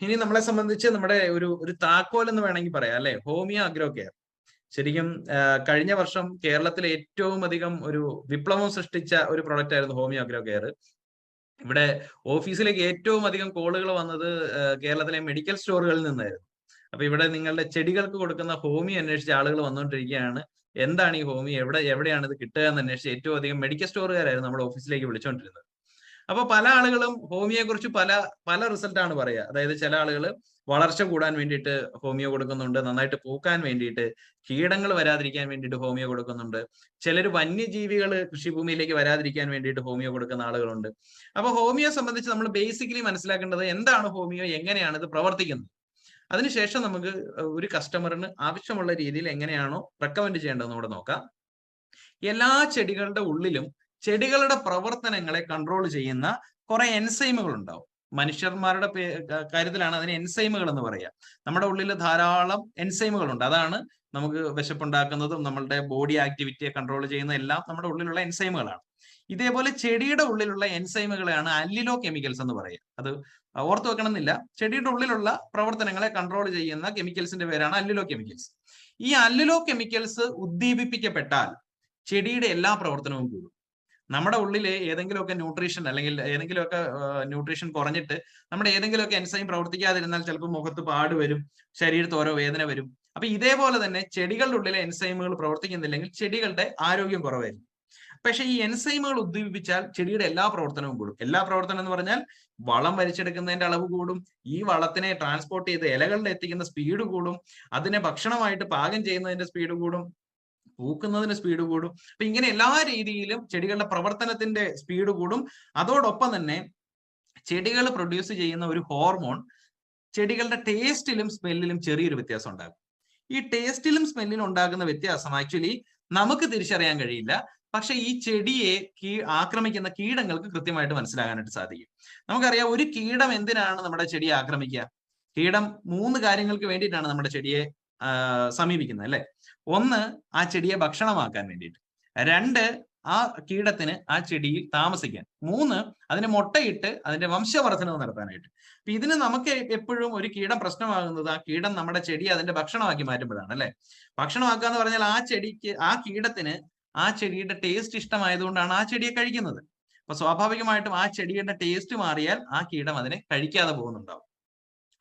ഇനി നമ്മളെ സംബന്ധിച്ച് നമ്മുടെ ഒരു ഒരു താക്കോൽ എന്ന് വേണമെങ്കിൽ പറയാം അല്ലെ? Homeo agro care. ശരിക്കും കഴിഞ്ഞ വർഷം കേരളത്തിൽ ഏറ്റവും അധികം ഒരു വിപ്ലവം സൃഷ്ടിച്ച ഒരു പ്രൊഡക്റ്റ് ആയിരുന്നു ഹോമിയോ അഗ്രോ കെയർ. ഇവിടെ ഓഫീസിലേക്ക് ഏറ്റവും അധികം കോളുകൾ വന്നത് കേരളത്തിലെ മെഡിക്കൽ സ്റ്റോറുകളിൽ നിന്നായിരുന്നു. അപ്പൊ ഇവിടെ നിങ്ങളുടെ ചെടികൾക്ക് കൊടുക്കുന്ന ഹോമി അന്വേഷിച്ച ആളുകൾ വന്നുകൊണ്ടിരിക്കുകയാണ് എന്താണ് ഈ ഹോമി എവിടെ എവിടെയാണ് ഇത് കിട്ടുക എന്ന് അന്വേഷിച്ച് ഏറ്റവും അധികം മെഡിക്കൽ സ്റ്റോറുകാരായിരുന്നു നമ്മുടെ ഓഫീസിലേക്ക് വിളിച്ചുകൊണ്ടിരുന്നത് അപ്പൊ പല ആളുകളും ഹോമിയെ കുറിച്ച് പല പല റിസൾട്ടാണ് പറയുക. അതായത് ചില ആളുകൾ വളർച്ച കൂടാൻ വേണ്ടിയിട്ട് ഹോമിയോ കൊടുക്കുന്നുണ്ട് നന്നായിട്ട് പൂക്കാൻ വേണ്ടിയിട്ട് കീടങ്ങൾ വരാതിരിക്കാൻ വേണ്ടിയിട്ട് ഹോമിയോ കൊടുക്കുന്നുണ്ട്. ചിലർ വന്യജീവികൾ കൃഷിഭൂമിയിലേക്ക് വരാതിരിക്കാൻ വേണ്ടിയിട്ട് ഹോമിയോ കൊടുക്കുന്ന ആളുകളുണ്ട്. അപ്പൊ ഹോമിയോ സംബന്ധിച്ച് നമ്മൾ ബേസിക്കലി മനസ്സിലാക്കേണ്ടത് എന്താണ് ഹോമിയോ എങ്ങനെയാണ് ഇത് പ്രവർത്തിക്കുന്നത്? അതിനുശേഷം നമുക്ക് ഒരു കസ്റ്റമറിന് ആവശ്യമുള്ള രീതിയിൽ എങ്ങനെയാണോ റെക്കമെൻഡ് ചെയ്യേണ്ടതെന്ന് കൂടെ നോക്കാം. എല്ലാ ചെടികളുടെ ഉള്ളിലും ചെടികളുടെ പ്രവർത്തനങ്ങളെ കൺട്രോൾ ചെയ്യുന്ന കുറെ എൻസൈമുകൾ ഉണ്ടാവും. മനുഷ്യന്മാരുടെ കാര്യത്തിലാണ് അതിന് എൻസൈമുകൾ എന്ന് പറയുക. നമ്മുടെ ഉള്ളിൽ ധാരാളം എൻസൈമുകൾ ഉണ്ട്. അതാണ് നമുക്ക് വിശപ്പുണ്ടാക്കുന്നതും നമ്മളുടെ ബോഡി ആക്ടിവിറ്റിയെ കൺട്രോൾ ചെയ്യുന്ന എല്ലാം നമ്മുടെ ഉള്ളിലുള്ള എൻസൈമുകളാണ് ഇതേപോലെ ചെടിയുടെ ഉള്ളിലുള്ള എൻസൈമുകളെയാണ് അല്ലിലോ കെമിക്കൽസ് എന്ന് പറയുക. അത് ഓർത്തു വെക്കണമെന്നില്ല. ചെടിയുടെ ഉള്ളിലുള്ള പ്രവർത്തനങ്ങളെ കൺട്രോൾ ചെയ്യുന്ന കെമിക്കൽസിന്റെ പേരാണ് അല്ലിലോ കെമിക്കൽസ് ഈ അല്ലിലോ കെമിക്കൽസ് ഉദ്ദീപിപ്പിക്കപ്പെട്ടാൽ ചെടിയുടെ എല്ലാ പ്രവർത്തനവും കൂടും. നമ്മുടെ ഉള്ളിൽ ഏതെങ്കിലുമൊക്കെ ന്യൂട്രീഷൻ അല്ലെങ്കിൽ ഏതെങ്കിലുമൊക്കെ ന്യൂട്രീഷൻ കുറഞ്ഞിട്ട് നമ്മുടെ ഏതെങ്കിലുമൊക്കെ എൻസൈം പ്രവർത്തിക്കാതിരുന്നാൽ ചിലപ്പോൾ മുഖത്ത് പാട് വരും ശരീരത്ത് ഓരോ വേദന വരും. അപ്പൊ ഇതേപോലെ തന്നെ ചെടികളുടെ ഉള്ളിലെ എൻസൈമുകൾ പ്രവർത്തിക്കുന്നില്ലെങ്കിൽ ചെടികളുടെ ആരോഗ്യം കുറവായിരിക്കും. പക്ഷെ ഈ എൻസൈമുകൾ ഉദ്ദീപിപ്പിച്ചാൽ ചെടിയുടെ എല്ലാ പ്രവർത്തനവും കൂടും. എല്ലാ പ്രവർത്തനം എന്ന് പറഞ്ഞാൽ വളം വലിച്ചെടുക്കുന്നതിന്റെ അളവ് കൂടും ഈ വളത്തിനെ ട്രാൻസ്പോർട്ട് ചെയ്ത് ഇലകളിൽ എത്തിക്കുന്ന സ്പീഡ് കൂടും അതിനെ ഭക്ഷണമായിട്ട് പാകം ചെയ്യുന്നതിന്റെ സ്പീഡ് കൂടും പൂക്കുന്നതിന് സ്പീഡ് കൂടും. അപ്പൊ ഇങ്ങനെ എല്ലാ രീതിയിലും ചെടികളുടെ പ്രവർത്തനത്തിന്റെ സ്പീഡ് കൂടും. അതോടൊപ്പം തന്നെ ചെടികൾ പ്രൊഡ്യൂസ് ചെയ്യുന്ന ഒരു ഹോർമോൺ ചെടികളുടെ ടേസ്റ്റിലും സ്മെല്ലിലും ചെറിയൊരു വ്യത്യാസം ഉണ്ടാകും. ഈ ടേസ്റ്റിലും സ്മെല്ലിലും ഉണ്ടാകുന്ന വ്യത്യാസം ആക്ച്വലി നമുക്ക് തിരിച്ചറിയാൻ കഴിയില്ല. പക്ഷെ ഈ ചെടിയെ കീ ആക്രമിക്കുന്ന കീടങ്ങൾക്ക് കൃത്യമായിട്ട് മനസ്സിലാകാനായിട്ട് സാധിക്കും. നമുക്കറിയാം ഒരു കീടം എന്തിനാണ് നമ്മുടെ ചെടിയെ ആക്രമിക്കുക? കീടം മൂന്ന് കാര്യങ്ങൾക്ക് വേണ്ടിയിട്ടാണ് നമ്മുടെ ചെടിയെ സമീപിക്കുന്നത് അല്ലെ? ഒന്ന് ആ ചെടിയെ ഭക്ഷണമാക്കാൻ വേണ്ടിയിട്ട്. രണ്ട് ആ കീടത്തിന് ആ ചെടിയിൽ താമസിക്കാൻ. മൂന്ന് അതിന് മുട്ടയിട്ട് അതിന്റെ വംശവർദ്ധനവ് നടത്താനായിട്ട്. അപ്പൊ ഇതിന് നമുക്ക് എപ്പോഴും ഒരു കീടം പ്രശ്നമാകുന്നത് ആ കീടം നമ്മുടെ ചെടി അതിന്റെ ഭക്ഷണമാക്കി മാറ്റുമ്പോഴാണ് അല്ലെ? ഭക്ഷണമാക്കുക എന്ന് പറഞ്ഞാൽ ആ ചെടിക്ക് ആ കീടത്തിന് ആ ചെടിയുടെ ടേസ്റ്റ് ഇഷ്ടമായതുകൊണ്ടാണ് ആ ചെടിയെ കഴിക്കുന്നത്. അപ്പൊ സ്വാഭാവികമായിട്ടും ആ ചെടിയുടെ ടേസ്റ്റ് മാറിയാൽ ആ കീടം അതിനെ കഴിക്കാതെ പോകുന്നുണ്ടാവും.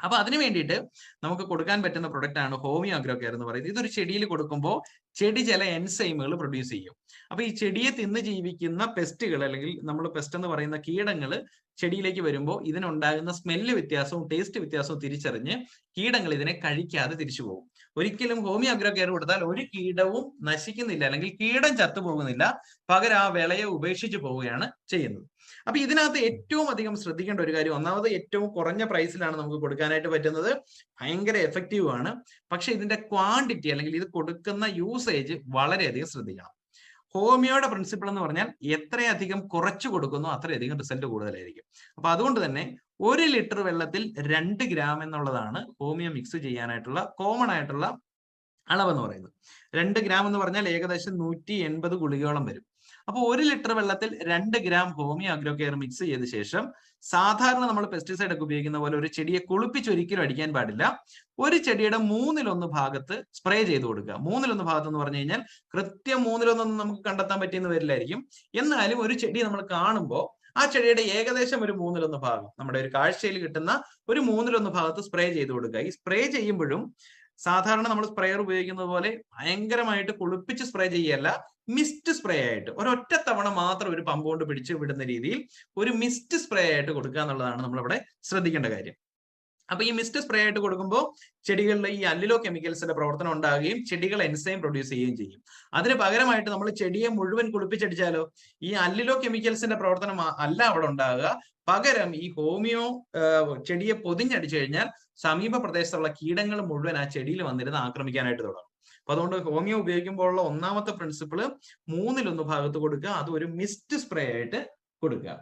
അപ്പൊ അതിന് വേണ്ടിയിട്ട് നമുക്ക് കൊടുക്കാൻ പറ്റുന്ന പ്രൊഡക്റ്റ് ആണ് ഹോമിയോ അഗ്രോ കെയർ എന്ന് പറയുന്നത്. ഇതൊരു ചെടിയിൽ കൊടുക്കുമ്പോൾ ചെടി ചില എൻസൈമുകൾ പ്രൊഡ്യൂസ് ചെയ്യും. അപ്പൊ ഈ ചെടിയെ തിന്ന് ജീവിക്കുന്ന പെസ്റ്റുകൾ അല്ലെങ്കിൽ നമ്മൾ പെസ്റ്റ് എന്ന് പറയുന്ന കീടങ്ങൾ ചെടിയിലേക്ക് വരുമ്പോൾ ഇതിനുണ്ടാകുന്ന സ്മെല്ല് വ്യത്യാസവും ടേസ്റ്റ് വ്യത്യാസവും തിരിച്ചറിഞ്ഞ് കീടങ്ങൾ ഇതിനെ കഴിക്കാതെ തിരിച്ചു പോകും. ഒരിക്കലും ഹോമിയോ അഗ്രോ കെയർ കൊടുത്താൽ ഒരു കീടവും നശിക്കുന്നില്ല അല്ലെങ്കിൽ കീടം ചത്തുപോകുന്നില്ല. പകരം ആ വിളയെ ഉപേക്ഷിച്ചു പോവുകയാണ് ചെയ്യുന്നത്. അപ്പൊ ഇതിനകത്ത് ഏറ്റവും അധികം ശ്രദ്ധിക്കേണ്ട ഒരു കാര്യം ഒന്നാമത് ഏറ്റവും കുറഞ്ഞ പ്രൈസിലാണ് നമുക്ക് കൊടുക്കാനായിട്ട് പറ്റുന്നത്. ഭയങ്കര എഫക്റ്റീവ് ആണ്. പക്ഷെ ഇതിന്റെ ക്വാണ്ടിറ്റി അല്ലെങ്കിൽ ഇത് കൊടുക്കുന്ന യൂസേജ് വളരെയധികം ശ്രദ്ധിക്കണം. ഹോമിയോയുടെ പ്രിൻസിപ്പിൾ എന്ന് പറഞ്ഞാൽ എത്രയധികം കുറച്ചു കൊടുക്കുന്നു അത്രയധികം റിസൾട്ട് കൂടുതലായിരിക്കും. അപ്പൊ അതുകൊണ്ട് തന്നെ ഒരു ലിറ്റർ വെള്ളത്തിൽ രണ്ട് ഗ്രാം എന്നുള്ളതാണ് ഹോമിയോ മിക്സ് ചെയ്യാനായിട്ടുള്ള കോമൺ ആയിട്ടുള്ള അളവെന്ന് പറയുന്നത്. രണ്ട് ഗ്രാം എന്ന് പറഞ്ഞാൽ ഏകദേശം നൂറ്റി ഗുളികയോളം വരും. അപ്പോൾ ഒരു ലിറ്റർ വെള്ളത്തിൽ രണ്ട് gram homeo agro care mix ചെയ്ത ശേഷം സാധാരണ നമ്മൾ പെസ്റ്റിസൈഡ് ഒക്കെ ഉപയോഗിക്കുന്ന പോലെ ഒരു ചെടിയെ കുളിപ്പിച്ച് ഒരിക്കലും അടിക്കാൻ പാടില്ല. ഒരു ചെടിയുടെ മൂന്നിലൊന്ന് ഭാഗത്ത് സ്പ്രേ ചെയ്ത് കൊടുക്കുക. മൂന്നിലൊന്ന് ഭാഗത്ത് എന്ന് പറഞ്ഞു കഴിഞ്ഞാൽ കൃത്യം മൂന്നിലൊന്നൊന്നും നമുക്ക് കണ്ടെത്താൻ പറ്റിയെന്ന് വരില്ലായിരിക്കും എന്നാലും ഒരു ചെടി നമ്മൾ കാണുമ്പോൾ ആ ചെടിയുടെ ഏകദേശം ഒരു മൂന്നിലൊന്ന് ഭാഗം നമ്മുടെ ഒരു കാഴ്ചയിൽ കിട്ടുന്ന ഒരു മൂന്നിലൊന്ന് ഭാഗത്ത് സ്പ്രേ ചെയ്ത് കൊടുക്കുക. ഈ സ്പ്രേ ചെയ്യുമ്പോഴും സാധാരണ നമ്മൾ സ്പ്രേയർ ഉപയോഗിക്കുന്നത് പോലെ ഭയങ്കരമായിട്ട് കുളിപ്പിച്ച് സ്പ്രേ ചെയ്യല്ല മിസ്റ്റ് സ്പ്രേ ആയിട്ട് ഒരൊറ്റ തവണ മാത്രം ഒരു പമ്പ് കൊണ്ട് പിടിച്ച് വിടുന്ന രീതിയിൽ ഒരു മിസ്റ്റ് സ്പ്രേ ആയിട്ട് കൊടുക്കുക എന്നുള്ളതാണ് നമ്മളിവിടെ ശ്രദ്ധിക്കേണ്ട കാര്യം. അപ്പൊ ഈ മിസ്റ്റ് സ്പ്രേ ആയിട്ട് കൊടുക്കുമ്പോൾ ചെടികളിലെ ഈ അല്ലിലോ കെമിക്കൽസിന്റെ പ്രവർത്തനം ഉണ്ടാകുകയും ചെടികൾ എൻസൈം പ്രൊഡ്യൂസ് ചെയ്യുകയും ചെയ്യും. അതിന് പകരമായിട്ട് നമ്മൾ ചെടിയെ മുഴുവൻ കുളിപ്പിച്ചടിച്ചാലോ? ഈ അല്ലിലോ കെമിക്കൽസിന്റെ പ്രവർത്തനം അല്ല അവിടെ ഉണ്ടാകുക. പകരം ഈ ഹോമിയോ ചെടിയെ പൊതിഞ്ഞടിച്ചു കഴിഞ്ഞാൽ സമീപ പ്രദേശത്തുള്ള കീടങ്ങൾ മുഴുവൻ ആ ചെടിയിൽ വന്നിരുന്ന് ആക്രമിക്കാനായിട്ട് തുടങ്ങും. അപ്പൊ അതുകൊണ്ട് ഹോമിയോ ഉപയോഗിക്കുമ്പോഴുള്ള ഒന്നാമത്തെ പ്രിൻസിപ്പിൾ മൂന്നിലൊന്ന് ഭാഗത്ത് കൊടുക്കുക. അത് ഒരു മിസ്റ്റ് സ്പ്രേ ആയിട്ട് കൊടുക്കുക.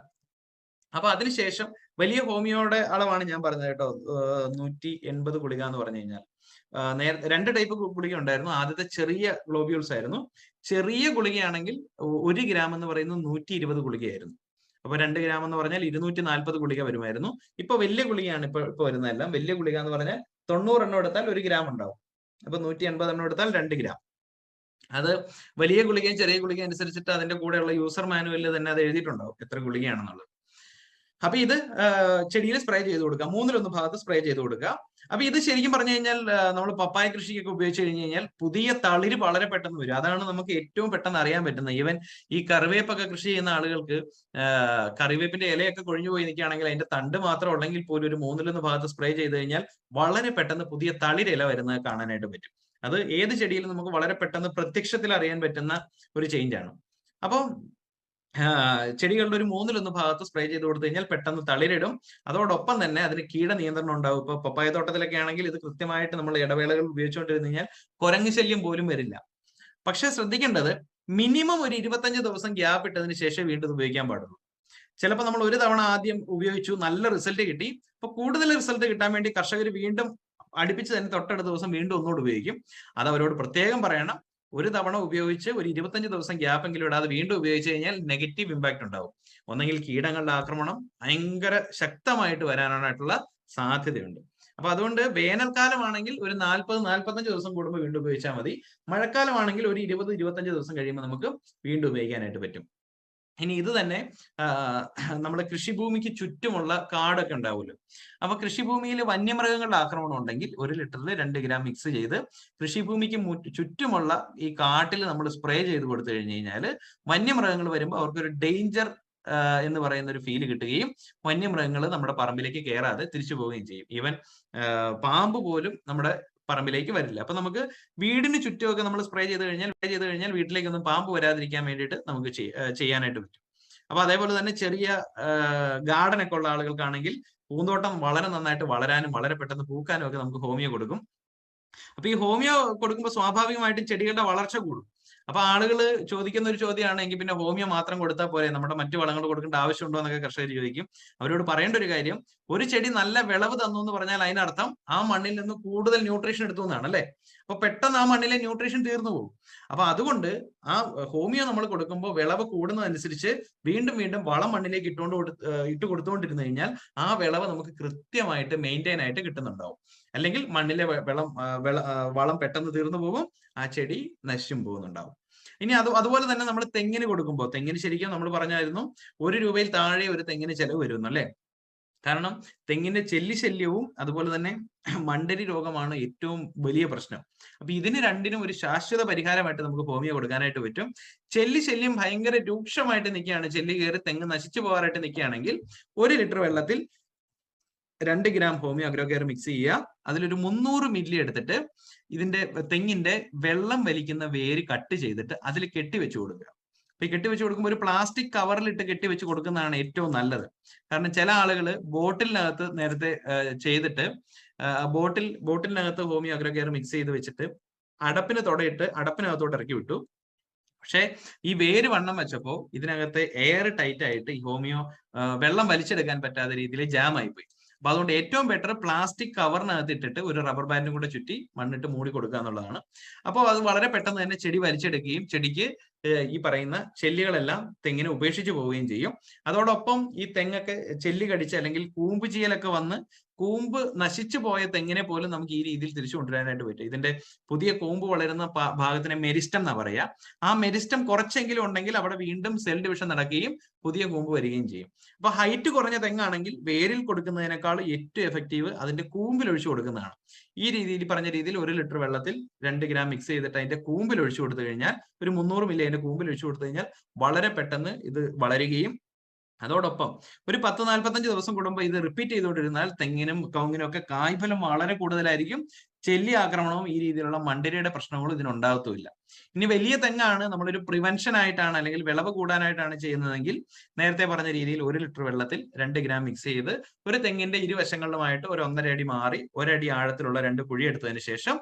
അപ്പൊ അതിനുശേഷം വലിയ ഹോമിയോയുടെ അളവാണ് ഞാൻ പറഞ്ഞത് കേട്ടോ. നൂറ്റി എൺപത് ഗുളിക എന്ന് പറഞ്ഞു കഴിഞ്ഞാൽ. നേരത്തെ രണ്ട് ടൈപ്പ് ഗുളിക ഉണ്ടായിരുന്നു. ആദ്യത്തെ ചെറിയ ഗ്ലോബ്യൂൾസ് ആയിരുന്നു. ചെറിയ ഗുളികയാണെങ്കിൽ ഒരു ഗ്രാം എന്ന് പറയുന്നത് നൂറ്റി ഇരുപത് ഗുളികയായിരുന്നു. അപ്പൊ രണ്ട് ഗ്രാം എന്ന് പറഞ്ഞാൽ ഇരുന്നൂറ്റി നാൽപ്പത് ഗുളിക വരുമായിരുന്നു. ഇപ്പൊ വലിയ ഗുളികയാണ് ഇപ്പൊ ഇപ്പൊ വരുന്നതെല്ലാം. വലിയ ഗുളിക എന്ന് പറഞ്ഞാൽ തൊണ്ണൂറ് എണ്ണം എടുത്താൽ ഒരു ഗ്രാം ഉണ്ടാവും. അപ്പൊ നൂറ്റി എൺപത് എണ്ണം എടുത്താൽ രണ്ട് ഗ്രാം. അത് വലിയ ഗുളികയും ചെറിയ ഗുളികയും അനുസരിച്ചിട്ട് അതിന്റെ കൂടെയുള്ള യൂസർ മാനുവലിൽ തന്നെ അത് എഴുതിയിട്ടുണ്ടാവും എത്ര ഗുളികയാണെന്നുള്ളത്. അപ്പൊ ഇത് ചെടിയിൽ സ്പ്രേ ചെയ്ത് കൊടുക്കുക. മൂന്നിലൊന്ന് ഭാഗത്ത് സ്പ്രേ ചെയ്ത് കൊടുക്കുക. അപ്പൊ ഇത് ശരിക്കും പറഞ്ഞു കഴിഞ്ഞാൽ നമ്മൾ പപ്പായ കൃഷിക്കൊക്കെ ഉപയോഗിച്ച് കഴിഞ്ഞ് കഴിഞ്ഞാൽ പുതിയ തളിര് വളരെ പെട്ടെന്ന് വരും. അതാണ് നമുക്ക് ഏറ്റവും പെട്ടെന്ന് അറിയാൻ പറ്റുന്നത്. ഈവൻ ഈ കറിവേപ്പൊക്കെ കൃഷി ചെയ്യുന്ന ആളുകൾക്ക് കറിവേപ്പിന്റെ ഇലയൊക്കെ കൊഴിഞ്ഞു പോയി നിൽക്കുകയാണെങ്കിൽ അതിന്റെ തണ്ട് മാത്രം ഉണ്ടെങ്കിൽ പോലും ഒരു മൂന്നിലൊന്ന് ഭാഗത്ത് സ്പ്രേ ചെയ്ത് കഴിഞ്ഞാൽ വളരെ പെട്ടെന്ന് പുതിയ തളിര് തളിരില വരുന്നത് കാണാനായിട്ട് പറ്റും. അത് ഏത് ചെടിയിലും നമുക്ക് വളരെ പെട്ടെന്ന് പ്രത്യക്ഷത്തിൽ അറിയാൻ പറ്റുന്ന ഒരു ചേഞ്ച് ആണ്. അപ്പോൾ ചെടികളുടെ ഒരു മൂന്നിലൊന്ന് ഭാഗത്ത് സ്പ്രേ ചെയ്ത് കൊടുത്തു കഴിഞ്ഞാൽ പെട്ടെന്ന് തളിരിടും. അതോടൊപ്പം തന്നെ അതിന് കീട നിയന്ത്രണം ഉണ്ടാവും. ഇപ്പൊ പപ്പായ തോട്ടത്തിലൊക്കെ ആണെങ്കിൽ ഇത് കൃത്യമായിട്ട് നമ്മൾ ഇടവേളകൾ ഉപയോഗിച്ചുകൊണ്ടിരുന്നു കഴിഞ്ഞാൽ കുരങ്ങ് ശല്യം പോലും വരില്ല. പക്ഷെ ശ്രദ്ധിക്കേണ്ടത് മിനിമം ഒരു ഇരുപത്തഞ്ച് ദിവസം ഗ്യാപ്പ് ഇട്ടതിന് ശേഷം വീണ്ടും ഉപയോഗിക്കാൻ പാടുള്ളൂ. ചിലപ്പോൾ നമ്മൾ ഒരു തവണ ആദ്യം ഉപയോഗിച്ചു നല്ല റിസൾട്ട് കിട്ടി. അപ്പൊ കൂടുതൽ റിസൾട്ട് കിട്ടാൻ വേണ്ടി കർഷകർ വീണ്ടും അടുപ്പിച്ച് തന്നെ തൊട്ടടുത്ത ദിവസം വീണ്ടും ഒന്നുകൂടി ഉപയോഗിക്കും. അത് അവരോട് പ്രത്യേകം പറയണം. ഒരു തവണ ഉപയോഗിച്ച് ഒരു ഇരുപത്തഞ്ച് ദിവസം ഗ്യാപ്പെങ്കിലും ഇടാതെ വീണ്ടും ഉപയോഗിച്ച് കഴിഞ്ഞാൽ നെഗറ്റീവ് ഇമ്പാക്ട് ഉണ്ടാവും. ഒന്നെങ്കിൽ കീടങ്ങളുടെ ആക്രമണം ഭയങ്കര ശക്തമായിട്ട് വരാനായിട്ടുള്ള സാധ്യതയുണ്ട്. അപ്പൊ അതുകൊണ്ട് വേനൽക്കാലമാണെങ്കിൽ ഒരു നാൽപ്പത് നാൽപ്പത്തഞ്ച് ദിവസം കൂടുമ്പോൾ വീണ്ടും ഉപയോഗിച്ചാൽ മതി. മഴക്കാലമാണെങ്കിൽ ഒരു ഇരുപത് ഇരുപത്തഞ്ച് ദിവസം കഴിയുമ്പോൾ നമുക്ക് വീണ്ടും ഉപയോഗിക്കാനായിട്ട് പറ്റും. ഇനി ഇത് തന്നെ നമ്മുടെ കൃഷിഭൂമിക്ക് ചുറ്റുമുള്ള കാടൊക്കെ ഉണ്ടാവുമല്ലോ. അപ്പൊ കൃഷിഭൂമിയിൽ വന്യമൃഗങ്ങളുടെ ആക്രമണം ഉണ്ടെങ്കിൽ ഒരു ലിറ്ററിൽ രണ്ട് ഗ്രാം മിക്സ് ചെയ്ത് കൃഷിഭൂമിക്ക് ചുറ്റുമുള്ള ഈ കാട്ടിൽ നമ്മൾ സ്പ്രേ ചെയ്ത് കൊടുത്തു കഴിഞ്ഞു കഴിഞ്ഞാൽ വന്യമൃഗങ്ങൾ വരുമ്പോൾ അവർക്കൊരു ഡേഞ്ചർ എന്ന് പറയുന്ന ഒരു ഫീൽ കിട്ടുകയും വന്യമൃഗങ്ങൾ നമ്മുടെ പറമ്പിലേക്ക് കയറാതെ തിരിച്ചു പോവുകയും ചെയ്യും. ഈവൻ പാമ്പ് പോലും നമ്മുടെ പറമ്പിലേക്ക് വരില്ല. അപ്പൊ നമുക്ക് വീടിന് ചുറ്റുമൊക്കെ നമ്മൾ സ്പ്രേ ചെയ്ത് കഴിഞ്ഞാൽ സ്പ്രേ ചെയ്ത് കഴിഞ്ഞാൽ വീട്ടിലേക്കൊന്നും പാമ്പ് വരാതിരിക്കാൻ വേണ്ടിയിട്ട് നമുക്ക് ചെയ്യാനായിട്ട് പറ്റും. അപ്പൊ അതേപോലെ തന്നെ ചെറിയ ഗാർഡൻ ഒക്കെ ഉള്ള ആളുകൾക്കാണെങ്കിൽ പൂന്തോട്ടം വളരെ നന്നായിട്ട് വളരാനും വളരെ പെട്ടെന്ന് പൂക്കാനും ഒക്കെ നമുക്ക് ഹോമിയോ കൊടുക്കും. അപ്പൊ ഈ ഹോമിയോ കൊടുക്കുമ്പോൾ സ്വാഭാവികമായിട്ടും ചെടികളുടെ വളർച്ച കൂടും. അപ്പൊ ആളുകൾ ചോദിക്കുന്ന ഒരു ചോദ്യമാണ് എങ്കിൽ പിന്നെ ഹോമിയോ മാത്രം കൊടുത്താൽ പോരെ നമ്മുടെ മറ്റു വളങ്ങൾ കൊടുക്കേണ്ട ആവശ്യമുണ്ടോ എന്നൊക്കെ കർഷകർ ചോദിക്കും. അവരോട് പറയേണ്ട ഒരു കാര്യം ഒരു ചെടി നല്ല വിളവ് തന്നു എന്ന് പറഞ്ഞാൽ അതിനർത്ഥം ആ മണ്ണിൽ നിന്ന് കൂടുതൽ ന്യൂട്രീഷൻ എടുത്തു എന്നാണ് അല്ലെ? അപ്പൊ പെട്ടെന്ന് ആ മണ്ണിലെ ന്യൂട്രീഷൻ തീർന്നു പോകും. അപ്പൊ അതുകൊണ്ട് ആ ഹോമിയോ നമ്മൾ കൊടുക്കുമ്പോൾ വിളവ് കൂടുന്നതനുസരിച്ച് വീണ്ടും വീണ്ടും വളം മണ്ണിലേക്ക് ഇട്ടുകൊണ്ട് ഇട്ട് കൊടുത്തുകൊണ്ടിരുന്നു കഴിഞ്ഞാൽ ആ വിളവ് നമുക്ക് കൃത്യമായിട്ട് മെയിന്റെയിൻ ആയിട്ട് കിട്ടുന്നുണ്ടാവും. അല്ലെങ്കിൽ മണ്ണിലെ വെള്ളം വളം പെട്ടെന്ന് തീർന്നു പോകും ആ ചെടി നശിച്ചും പോകുന്നുണ്ടാവും. ഇനി അത് അതുപോലെ തന്നെ നമ്മൾ തെങ്ങിന് കൊടുക്കുമ്പോൾ തെങ്ങിന് ശരിക്കും നമ്മൾ പറഞ്ഞായിരുന്നു ഒരു രൂപയിൽ താഴെ ഒരു തെങ്ങിന് ചെലവ് വരുന്നു അല്ലേ? കാരണം തെങ്ങിന്റെ ചെല്ലി ശല്യവും അതുപോലെ തന്നെ മണ്ടരി രോഗമാണ് ഏറ്റവും വലിയ പ്രശ്നം. അപ്പൊ ഇതിന് രണ്ടിനും ഒരു ശാശ്വത പരിഹാരമായിട്ട് നമുക്ക് ഹോമിയോ കൊടുക്കാനായിട്ട് പറ്റും. ചെല്ലി ശല്യം ഭയങ്കര രൂക്ഷമായിട്ട് നിൽക്കുകയാണ്. ചെല്ലി കയറി തെങ്ങ് നശിച്ചു പോകാനായിട്ട് നിൽക്കുകയാണെങ്കിൽ ഒരു ലിറ്റർ വെള്ളത്തിൽ രണ്ട് ഗ്രാം ഹോമിയോ അഗ്രോകെയർ മിക്സ് ചെയ്യുക. അതിലൊരു മുന്നൂറ് മില്ലി എടുത്തിട്ട് ഇതിന്റെ തെങ്ങിന്റെ വെള്ളം വലിക്കുന്ന വേര് കട്ട് ചെയ്തിട്ട് അതിൽ കെട്ടിവെച്ചു കൊടുക്കുക. അപ്പൊ ഈ കെട്ടിവെച്ച് കൊടുക്കുമ്പോൾ ഒരു പ്ലാസ്റ്റിക് കവറിലിട്ട് കെട്ടിവെച്ച് കൊടുക്കുന്നതാണ് ഏറ്റവും നല്ലത്. കാരണം ചില ആളുകൾ ബോട്ടിലിനകത്ത് നേരത്തെ ചെയ്തിട്ട് ബോട്ടിൽ ബോട്ടിലിനകത്ത് ഹോമിയോ അഗ്രോകെയർ മിക്സ് ചെയ്ത് വെച്ചിട്ട് അടപ്പിന് തുടയിട്ട് അടപ്പിനകത്തോട്ട് ഇറക്കി വിട്ടു. പക്ഷേ ഈ വേര് വണ്ണം വെച്ചപ്പോൾ ഇതിനകത്ത് എയർ ടൈറ്റ് ആയിട്ട് ഈ ഹോമിയോ വെള്ളം വലിച്ചെടുക്കാൻ പറ്റാത്ത രീതിയിൽ ജാം ആയിപ്പോയി അപ്പൊ അതുകൊണ്ട് ഏറ്റവും ബെറ്റർ പ്ലാസ്റ്റിക് കവറിനകത്ത് ഇട്ടിട്ട് ഒരു റബ്ബർ ബാൻഡും കൂടെ ചുറ്റി മണ്ണിട്ട് മൂടി കൊടുക്കുക എന്നുള്ളതാണ്. അപ്പോൾ അത് വളരെ പെട്ടെന്ന് തന്നെ ചെടി വലിച്ചെടുക്കുകയും ചെടിക്ക് ഈ പറയുന്ന ചെല്ലുകളെല്ലാം തെങ്ങിനെ ഉപേക്ഷിച്ച് പോവുകയും ചെയ്യും. അതോടൊപ്പം ഈ തെങ്ങൊക്കെ ചെല്ലി കടിച്ച് അല്ലെങ്കിൽ കൂമ്പ് വന്ന് കൂമ്പ് നശിച്ചു പോയ തെങ്ങിനെ പോലും നമുക്ക് ഈ രീതിയിൽ തിരിച്ചു കൊണ്ടുവരാനായിട്ട് പറ്റും. ഇതിന്റെ പുതിയ കൂമ്പ് വളരുന്ന ഭാഗത്തിനെ മെരിസ്റ്റം എന്നാ പറയാ. ആ മെരിസ്റ്റം കുറച്ചെങ്കിലും ഉണ്ടെങ്കിൽ അവിടെ വീണ്ടും സെൽ ഡിവിഷൻ നടക്കുകയും പുതിയ കൂമ്പ് വരികയും ചെയ്യും. അപ്പൊ ഹൈറ്റ് കുറഞ്ഞ തെങ്ങാണെങ്കിൽ വേരിൽ കൊടുക്കുന്നതിനേക്കാൾ ഏറ്റവും എഫക്റ്റീവ് അതിന്റെ കൂമ്പിൽ ഒഴിച്ചു കൊടുക്കുന്നതാണ്. ഈ രീതിയിൽ പറഞ്ഞ രീതിയിൽ ഒരു ലിറ്റർ വെള്ളത്തിൽ രണ്ട് ഗ്രാം മിക്സ് ചെയ്തിട്ട് അതിന്റെ കൂമ്പിൽ ഒഴിച്ചു കൊടുത്തു കഴിഞ്ഞാൽ ഒരു മുന്നൂറ് മില്ലി അതിന്റെ കൂമ്പിൽ ഒഴിച്ചു കൊടുത്തു കഴിഞ്ഞാൽ വളരെ പെട്ടെന്ന് ഇത് വളരുകയും അതോടൊപ്പം ഒരു പത്ത് നാൽപ്പത്തഞ്ച് ദിവസം കൂടുമ്പോൾ ഇത് റിപ്പീറ്റ് ചെയ്തുകൊണ്ടിരുന്നാൽ തെങ്ങിനും കവുങ്ങിനും ഒക്കെ കായ്ഫലം വളരെ കൂടുതലായിരിക്കും. ചെല്ലി ആക്രമണവും ഈ രീതിയിലുള്ള മണ്ടരിയുടെ പ്രശ്നങ്ങളും ഇതിനുണ്ടാകത്തുമില്ല ഇനി വലിയ തെങ്ങാണ് നമ്മളൊരു പ്രിവെൻഷൻ ആയിട്ടാണ് അല്ലെങ്കിൽ വിളവ് കൂടാനായിട്ടാണ് ചെയ്യുന്നതെങ്കിൽ നേരത്തെ പറഞ്ഞ രീതിയിൽ ഒരു ലിറ്റർ വെള്ളത്തിൽ രണ്ട് ഗ്രാം മിക്സ് ചെയ്ത് ഒരു തെങ്ങിന്റെ ഇരുവശങ്ങളിലുമായിട്ട് ഒരു ഒന്നര അടി മാറി ഒരടി ആഴത്തിലുള്ള രണ്ട് കുഴി എടുത്തതിന് ശേഷം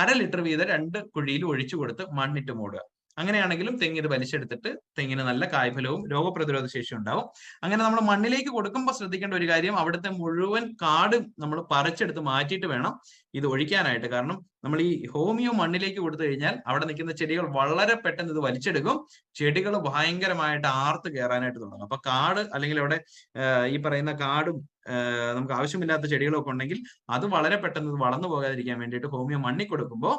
അര ലിറ്റർ വീതം രണ്ട് കുഴിയിൽ ഒഴിച്ചു കൊടുത്ത് മണ്ണിട്ട് മൂടുക. അങ്ങനെയാണെങ്കിലും തെങ്ങിന് വലിച്ചെടുത്തിട്ട് തെങ്ങിന് നല്ല കായ്ഫലവും രോഗപ്രതിരോധ ശേഷിയും ഉണ്ടാവും. അങ്ങനെ നമ്മൾ മണ്ണിലേക്ക് കൊടുക്കുമ്പോൾ ശ്രദ്ധിക്കേണ്ട ഒരു കാര്യം അവിടുത്തെ മുഴുവൻ കാടും നമ്മൾ പറിച്ചെടുത്ത് മാറ്റിയിട്ട് വേണം ഇത് ഒഴിക്കാനായിട്ട്. കാരണം നമ്മൾ ഈ ഹോമിയോ മണ്ണിലേക്ക് കൊടുത്തു കഴിഞ്ഞാൽ അവിടെ നിൽക്കുന്ന ചെടികൾ വളരെ പെട്ടെന്ന് ഇത് വലിച്ചെടുക്കും. ചെടികൾ ഭയങ്കരമായിട്ട് ആർത്ത് കയറാനായിട്ട് തുടങ്ങും. അപ്പൊ കാട് അല്ലെങ്കിൽ അവിടെ ഈ പറയുന്ന കാടും നമുക്ക് ആവശ്യമില്ലാത്ത ചെടികളൊക്കെ ഉണ്ടെങ്കിൽ അത് വളരെ പെട്ടെന്ന് വളർന്നു പോകാതിരിക്കാൻ വേണ്ടിയിട്ട് ഹോമിയോ മണ്ണിൽ കൊടുക്കുമ്പോൾ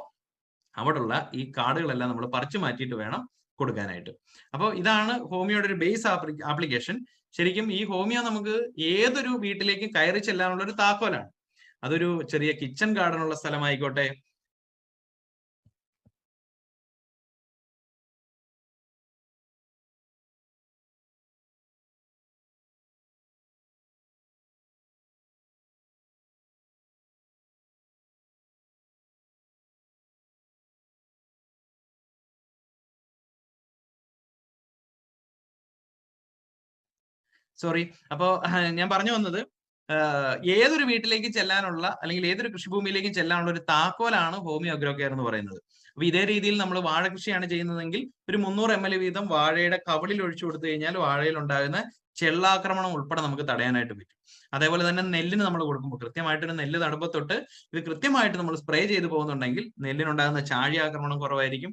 അവിടെയുള്ള ഈ കാർഡുകളെല്ലാം നമ്മൾ പറിച്ചു മാറ്റിയിട്ട് വേണം കൊടുക്കാനായിട്ട്. അപ്പോൾ ഇതാണ് ഹോമിയോയുടെ ഒരു ബേസ് ആപ്ലിക്കേഷൻ ശരിക്കും ഈ ഹോമിയോ നമുക്ക് ഏതൊരു വീട്ടിലേക്കും കയറി ചെല്ലാനുള്ള ഒരു താക്കോലാണ്. അതൊരു ചെറിയ കിച്ചൺ ഗാർഡൻ ഉള്ള സ്ഥലമായിക്കോട്ടെ സോറി അപ്പോ ഞാൻ പറഞ്ഞു വന്നത് ഏതൊരു വീട്ടിലേക്ക് ചെല്ലാനുള്ള അല്ലെങ്കിൽ ഏതൊരു കൃഷിഭൂമിയിലേക്കും ചെല്ലാനുള്ള ഒരു താക്കോലാണ് ഹോമിയോ അഗ്രോ കെയർ എന്ന് പറയുന്നത്. അപ്പൊ ഇതേ രീതിയിൽ നമ്മൾ വാഴ കൃഷിയാണ് ചെയ്യുന്നതെങ്കിൽ ഒരു മുന്നൂറ് എം എൽ വീതം വാഴയുടെ കവളിൽ ഒഴിച്ചു കൊടുത്തു കഴിഞ്ഞാൽ വാഴയിൽ ഉണ്ടാകുന്ന ചെള്ളാക്രമണം ഉൾപ്പെടെ നമുക്ക് തടയാനായിട്ട് പറ്റും. അതേപോലെ തന്നെ നെല്ലിന് നമ്മൾ കൊടുക്കുമ്പോൾ കൃത്യമായിട്ടൊരു നെല്ല് നടുമ്പോൾ തൊട്ട് ഇത് കൃത്യമായിട്ട് നമ്മൾ സ്പ്രേ ചെയ്ത് പോകുന്നുണ്ടെങ്കിൽ നെല്ലിനുണ്ടാകുന്ന ചാഴി ആക്രമണം കുറവായിരിക്കും.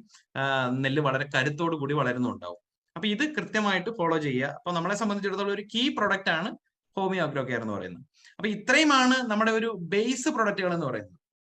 നെല്ല് വളരെ കരുത്തോടു കൂടി വളരുന്നുണ്ടാവും. അപ്പൊ ഇത് കൃത്യമായിട്ട് ഫോളോ ചെയ്യുക. അപ്പൊ നമ്മളെ സംബന്ധിച്ചിടത്തോളം ഒരു കീ പ്രൊഡക്റ്റ് ആണ് ഹോമിയോ അഗ്രോ കെയർ എന്ന് പറയുന്നത്. അപ്പൊ ഇത്രയുമാണ് നമ്മുടെ ഒരു ബേസ് പ്രൊഡക്റ്റുകൾ എന്ന് പറയുന്നത്.